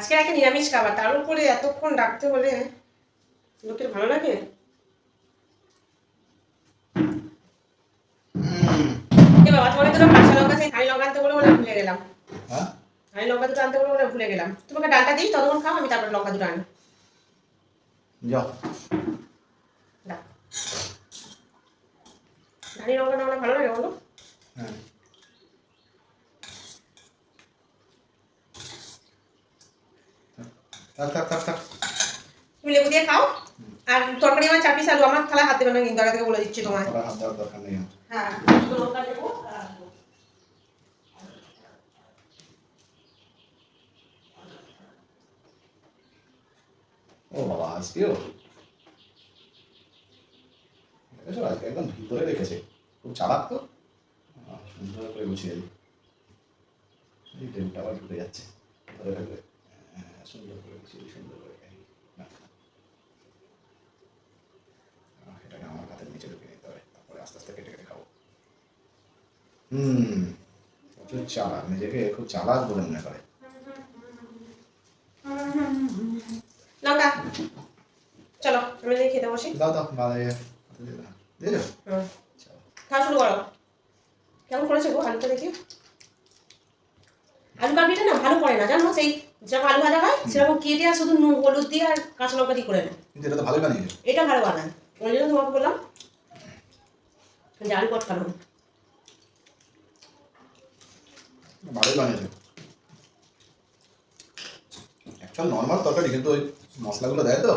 আজকে একটা নিরামিষ খাবার তার উপরে এতক্ষণ ডাকতে হলে লোকের ভালো লাগে? বাবা তোমাকে দুটো কাঁচা লঙ্কা সেই হাঁড়ি লঙ্কা আনতে বলে মনে ভুলে গেলাম। হ্যাঁ? হাঁড়ি লঙ্কা দুটো আনতে বলে মনে ভুলে গেলাম। তোমাকে ডালটা দিই ততক্ষণ খাও আমি তারপর লঙ্কা দুটো আনি যাও হাঁড়ি লঙ্কা না ভালো লাগে বলো। হ্যাঁ থাক থাক থাক থাক তুমি লেবু দিয়ে খাও আর তরকারি আমার চার পিস আলু আমার থালা হাত দেবে না কিন্তু আগে থেকে বলে দিচ্ছি তোমায়। হাত দেওয়ার দরকার নেই হ্যাঁ। ও বাবা আজকেও? দেখেছ আজকে একদম ভিতরে রেখেছে। খুব চালাক তো। সুন্দর করে গুছিয়ে দিই এই টেবিলটা আবার ঢুকে যাচ্ছে। ভিতরে থাকবে। সুন্দর করে দিই সুন্দর করে না। আহ, এটাকে আমার হাতের নিচে ঢুকে নিতে হবে তারপরে আস্তে আস্তে কেটে কেটে খাব হুম প্রচুর চালাক নিজেকে খুব চালাক বলে মনে করে লঙ্কা চলো আমি যদি খেতে বসি দাও দাও বাবা দিয়ে দাও দিয়ে দাও খাওয়া শুরু করো কেমন করেছে গো আলুটা দেখি আলু কাবলিটা না ভালো করে না জানো সেই যেরকম আলু ভাজা হয় সেরকম কেটে আর শুধু নুন হলুদ দিয়ে আর কাঁচা লঙ্কা দিয়ে করে না কিন্তু এটা তো ভালোই বানিয়েছে এটা ভালো বানায়। ওই জন্য তোমাকে বললাম যে আলু কট খাব ভালোই বানিয়েছে অ্যাকচুয়াল নর্মাল তরকারি কিন্তু ওই মশলাগুলো দেয় তো।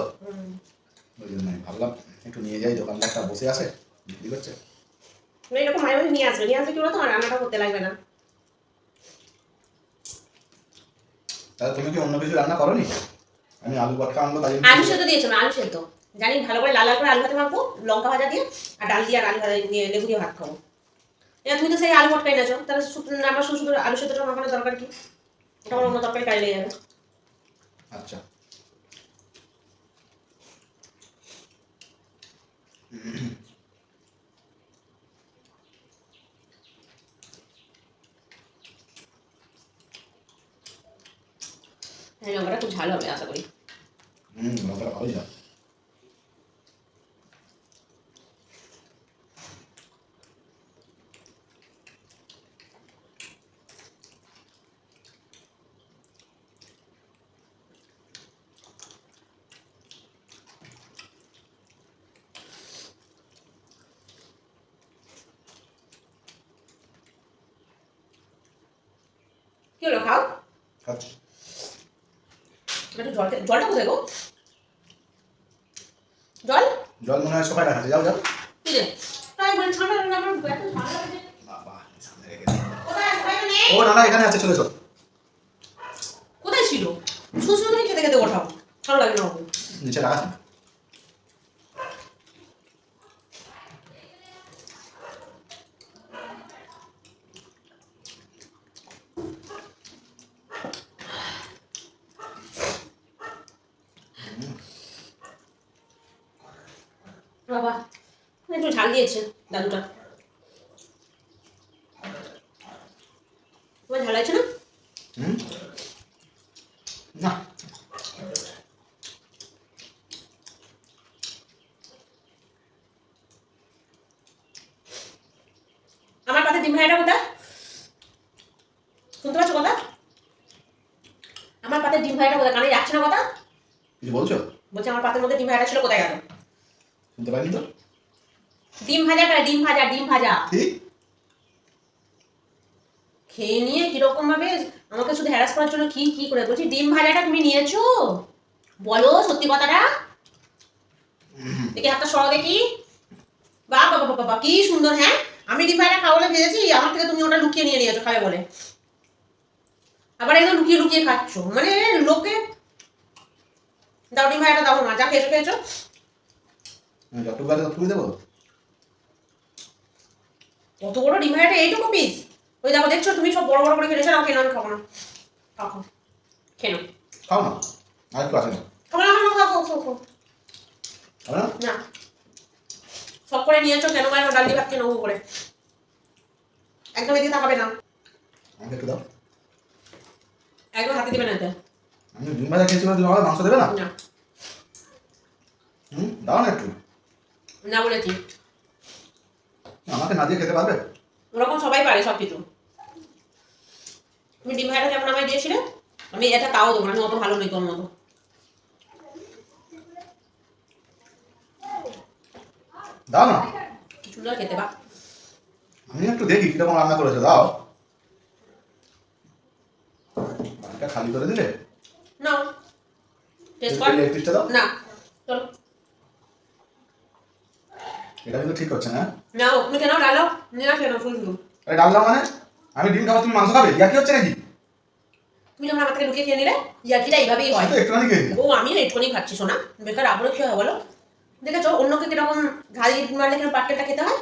ওই জন্য ভাবলাম একটু নিয়ে যাই দোকানদারটা বসে আছে বিক্রি করছে। এরকম মাঝে মাঝে নিয়ে আসবে। নিয়ে আসবে কি বলতো রান্নাটা করতে লাগবে না। তাহলে তুমি কি অন্য কিছু রান্না করনি? আমি আলু পটকা আনব তাই আলু সেদ্ধ দিয়েছ না? আলু সেদ্ধ। জানি ভালো করে লাল লাল করে আলু ভাতে মাখবো লঙ্কা ভাজা দিয়ে আর ডাল দিয়ে আর আলু ভাজা দিয়ে লেবু দিয়ে ভাত খাব। এবার তুমি তো সেই আলু ভটকা এনেছো তাহলে আমার শুধু শুধু আলু সেদ্ধটা মাখানোর দরকার কি? এটা আমার অন্য তরকারি কাজে লেগে যাবে। আচ্ছা। হ্যাঁ লঙ্কাটা খুব ঝাল হবে আশা করি হুম লঙ্কাটা ভালোই যা কি হলো খাও খাচ্ছি জলটা কোথায় গো? জল? জল মনে হয় সকালে রাখা যাও যাও। ও না না এখানে আছে চলে চল কোথায় ছিল? শুধু খেতে খেতে ওঠাও। ভালো লাগে না নিচে রাখা আছে। বাবা একটু ঝাল দিয়েছে দাদুটা। তোমার ঝাল আছে না না। আমার পাতে ডিম ভাইটা শুনতে পাচ্ছ কথা? আমার পাতে ডিম ভাইটা কোথায়? কানে যাচ্ছে না কথা? কিছু বলছো? বলছে আমার পাতের মধ্যে ডিম ভাইটা ছিল কোথায় গেল? শুনতে পাইনি তো? ডিম ভাজাটা ডিম ভাজা ডিম ভাজা। খেয়ে নিয়ে কীরকম ভাবে আমাকে শুধু হ্যারাস করার জন্য কি কি করে? বলছি ডিম ভাজাটা তুমি নিয়েছো? বলো সত্যি কথাটা। দেখি হাতটা সরাও দেখি। বাবা বাবা বাবা বাবা, কি সুন্দর হ্যাঁ? আমি ডিম ভাজাটা খাব বলে ভেজেছি আমার থেকে তুমি ওটা লুকিয়ে নিয়ে নিয়েছো খাবে বলে। আবার একদম লুকিয়ে লুকিয়ে খাচ্ছো। মানে লোকে দাও ডিম ভাজাটা দাও মা যা খেয়েছো খেয়েছো। যতটুকু ততটুকুই দেবো? কত বড় ডিম এইটুকু পিস ওই দেখো দেখছ তুমি সব বড় বড় করে খেয়েছো না খেয়ে নাও, আমি খাব না। খাও খাও। না। আর আছে না। খাব না না, খাও খাও খাও। খাও না? না। সব করে নিয়েছো কেন মায়ের ডাল দিয়ে ভাত করে। একদম এদিকে তাকাবে না। আমাকে একটু দাও। একদম হাতে দিবে না এটা। আমি ডিম ভাজা খেয়েছি বলে তুমি আমাকে মাংস দেবে না? না। হুম দাও না একটু। না বলেছি। আমাকে না দিয়ে খেতে পারবে? ওরকম সবাই পারে সব কিছু তুমি ডিম ভাইটা যেমন আমায় দিয়েছিলে? আমি এটা তাও দেবো আমি অত ভালো নই তোর মতো। দাও না। খেতে বা আমি একটু দেখি কীরকম রান্না করেছ দাও। বাড়িটা খালি করে দিলে? নাও টেস্ট কর দাও। না চলো। এটা কিন্তু ঠিক হচ্ছে না? নাও তুমি কেন ডালো নিয়ে আসে না শুধু শুধু আরে ডাল মানে? আমি ডিম খাব তুমি মাংস খাবে? ইয়া কি হচ্ছে নাকি? তুমি যখন আমার থেকে লুকিয়ে খেয়ে নিলে ইয়ার্কিটা এইভাবেই হয়। তো একটুখানি খেয়ে ও আমি একটুখানি খাচ্ছি শোনা বেকার আবারও কি হয় বলো। দেখেছ অন্যকে কীরকম ঝালি মারলে কীরকম পাটকেলটা খেতে হয়?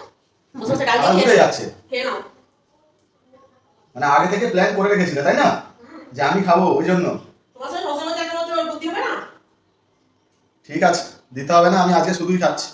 বসে বসে ডাল দিয়ে খেয়ে। যাচ্ছে খেয়ে নাও। মানে আগে থেকে প্ল্যান করে রেখেছিলে তাই না? যে আমি খাব ওই জন্য। তোমার সাথে সবসময় দেখা হচ্ছে বুদ্ধি হবে না? ঠিক আছে দিতে হবে না আমি আজকে শুধুই খাচ্ছি।